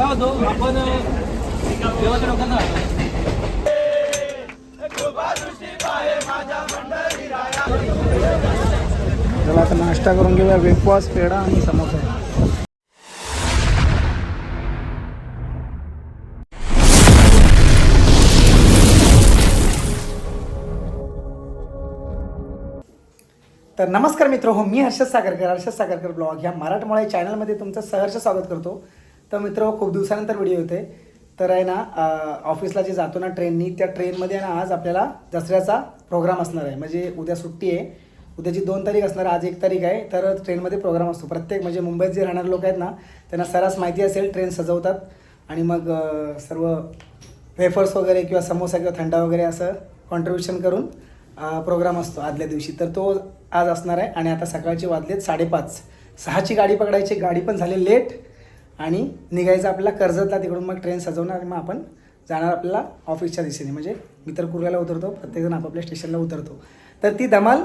काय होतो? आपण देवाच्या लोकांना चला आता नाश्ता करून घेऊया वेपवास पेढा आणि समोसा. तर नमस्कार मित्र हो मी हर्षद सागरकर हर्षद सागरकर ब्लॉग. ह्या मराठमोळ्या चॅनलमध्ये तुमचं सहर्ष स्वागत करतो. तर मित्र खूप दिवसानंतर व्हिडिओ होते तर आहे ना ऑफिसला जे जातो ना ट्रेननी त्या ट्रेनमध्ये आहे ना आज आपल्याला दसऱ्याचा प्रोग्राम असणार आहे. म्हणजे उद्या सुट्टी आहे. उद्याची दोन तारीख असणार आज एक तारीख आहे. तर ट्रेनमध्ये प्रोग्राम असतो. प्रत्येक म्हणजे मुंबईत जे राहणारे लोक आहेत ना त्यांना सरास माहिती असेल ट्रेन सजवतात. आणि मग सर्व वेफर्स वगैरे किंवा समोसा किंवा थंडा वगैरे असं कॉन्ट्रीब्युशन करून प्रोग्राम असतो आदल्या दिवशी. तर तो आज असणार आहे. आणि आता सकाळचे वाजलेत साडेपाच. सहाची गाडी पकडायची. गाडी पण झाली लेट आणि निघायचं आपल्याला कर्जतला तिकडून मग ट्रेन सजवणार आणि मग आपण जाणार आपल्याला ऑफिसच्या दिशेने. म्हणजे मी तर कुर्ल्याला उतरतो प्रत्येकजण आपापल्या स्टेशनला उतरतो. तर ती धमाल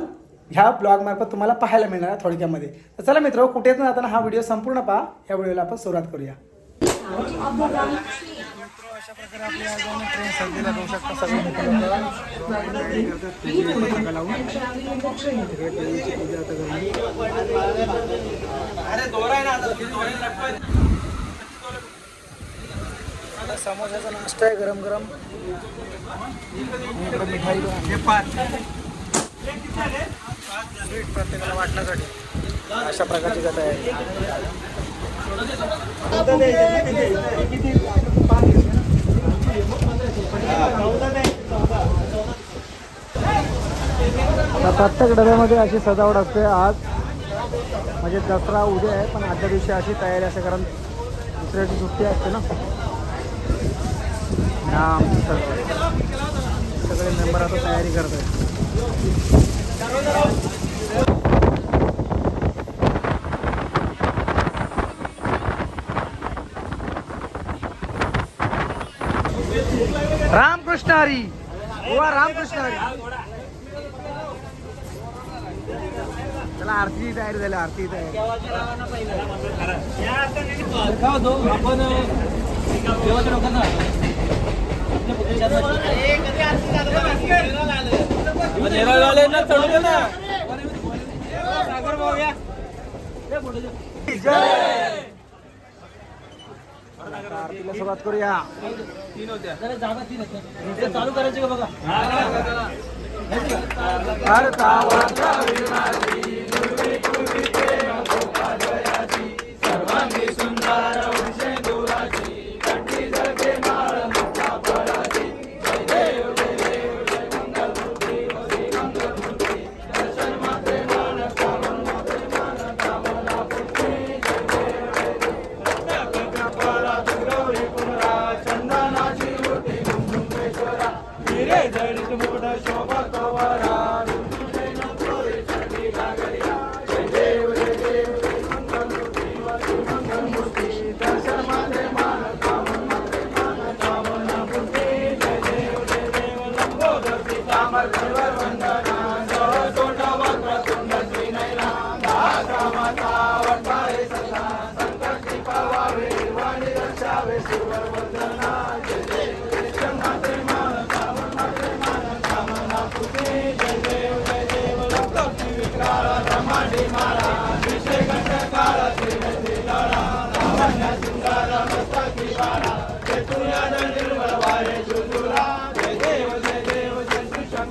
ह्या ब्लॉगमार्फत तुम्हाला पाहायला मिळणार थोडक्यामध्ये. तर चला मित्र कुठेच न जाताना हा व्हिडिओ संपूर्ण पहा. या व्हिडिओला आपण सुरुवात करूया. अशा प्रकारे आपल्या ट्रेन जाऊ शकता अरे दोरा आहे ना आता किती वेळ आता समोसाचा नाश्ता आहे गरम गरम. मिठाई स्वीट प्रत्येकाला वाटण्यासाठी. अशा प्रकारची कथा आहे. आता प्रत्येक डब्यामध्ये अशी सजावट असते आज. म्हणजे दसरा उद्या आहे पण आजच्या दिवशी अशी तयारी असते कारण दुसऱ्या दिवशी सुट्टी असते ना. हा सगळे. मेंबर आता तयारी करत आहेत रामकृष्ण हरी. बुवा रामकृष्ण हरी. त्याला आरती तयारी झाली आरती तयारी. आपण देवाच्या लोकांना नेरळवाले ना चढू चालू करायची सागर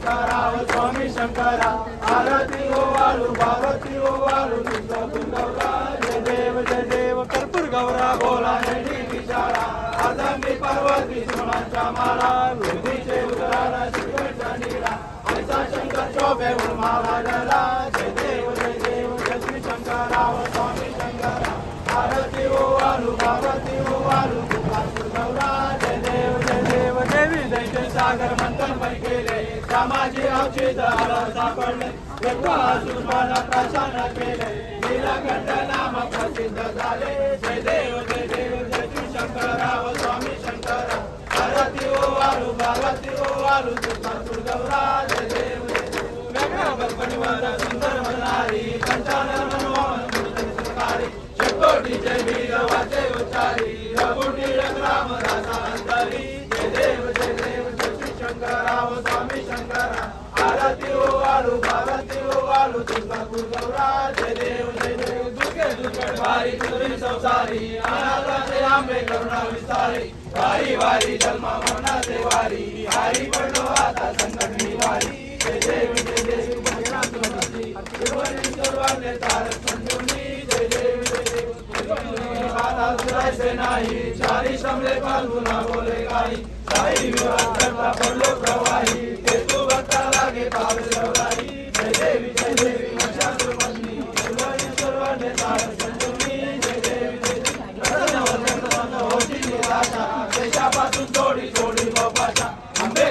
या ये पुढे जा. आता आरतीला सुरुवात करूया तीन होत्या जरा जागा तीन होत्या ते चालू कर्पूर गौरा बोला आदमी पार्वती माला वृद्धीचे उदराला शिवचा नीला ऐसा शंकर शोभे अवचित आला सापडले सुरपाला प्रशान केले नीलकंठ नाम प्रसिद्ध झाले जय देव जय देव जय श्री शंकराव स्वामी शंकरा आरती ओ आलू पार्वती ओ आलू कर्पूर गौरा जय देव जय देव वेगळ्या परिवार सुंदर मनारी पंचानन मनोहर मूर्ती सुखारी शेकोटी जय वीर वाचे उच्चारी रघुटीळ रामदासा अंतरी जय देव जय देव जय शंकरा व स्वामी शंकरा आरती ओ वाळू भारती ओ वाळू तुळजापूर गौरा जय देव जय देव दुर्गे दुर्गे वारी तुरी संसारी अनाथाचे आंबे करुणा विस्तारी वारी वारी जन्मा मरणाचे वारी हरी पडलो आता संकट वारी जय देव जय देव भजनात भक्ती त्रिभुवनी सर्वांनी तारक देव नाही. चारी श्रमले पालुना बोले काही. साई विवाद करता पडलो प्रवाही. ते तू बघता लागे पावे जय देवी जय देवी महिषासुरमर्दिनी त्रिभुवनी सर्वांनी तारक संजीवनी जय देवी जय देवी. होती निराशा. देशापासून थोडी थोडी आंबे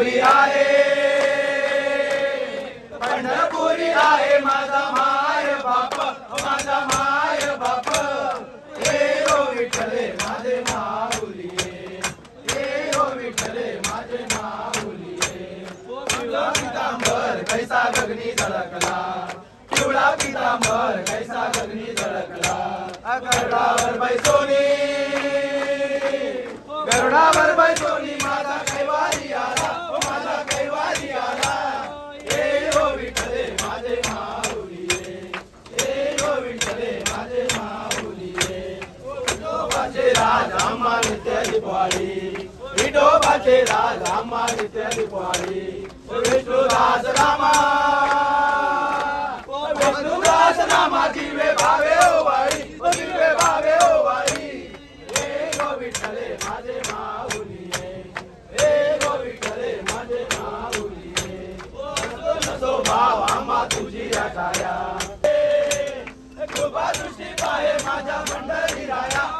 पंढरपुरी आहे. पंढरपुरी आहे माझा माय बाप माझा माय बाप. हे हो रो विठले माझे माऊली हे हो रो विठले माझे माऊली पिवळा पितांबर कैसा गगनी झळकला पिवळा पितांबर कैसा गगनी झळकला गरडावर बैसोनी गरडावर बैसोनी. राज आम्हा नित्य दिपवाळी विठोबाचे राज आम्हा नित्य दिपवाळी विष्णुदास रामा विष्णुदास रामा जीवे भावे ओ बाई ओ जीवे भावे ओ बाई हे गो विठ्ठले माझे माऊली हे गो विठ्ठले माझे माऊली रे नसो नसो भाव आम्हा तुझी आठाया कृपा दृष्टी पाहे माझ्या मंडळी राया.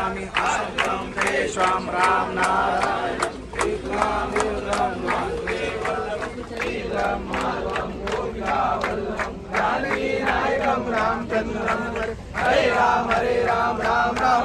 समर्पयामि आसक्तं तेषां राम नारायण विक्रम विक्रम वासुदेवं माधवं गोपिकावल्लभं जानकी नायकं रामचन्द्रं हरे राम हरे राम राम राम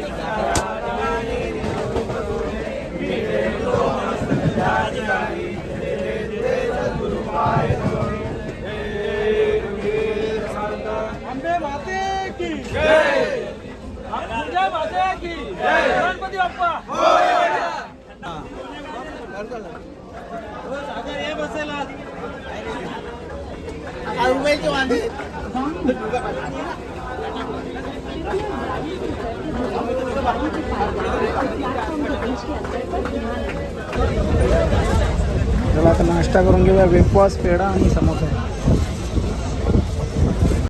Thank you. चला आता नाश्ता करून घेऊया वेपवास पेढा आणि समोसा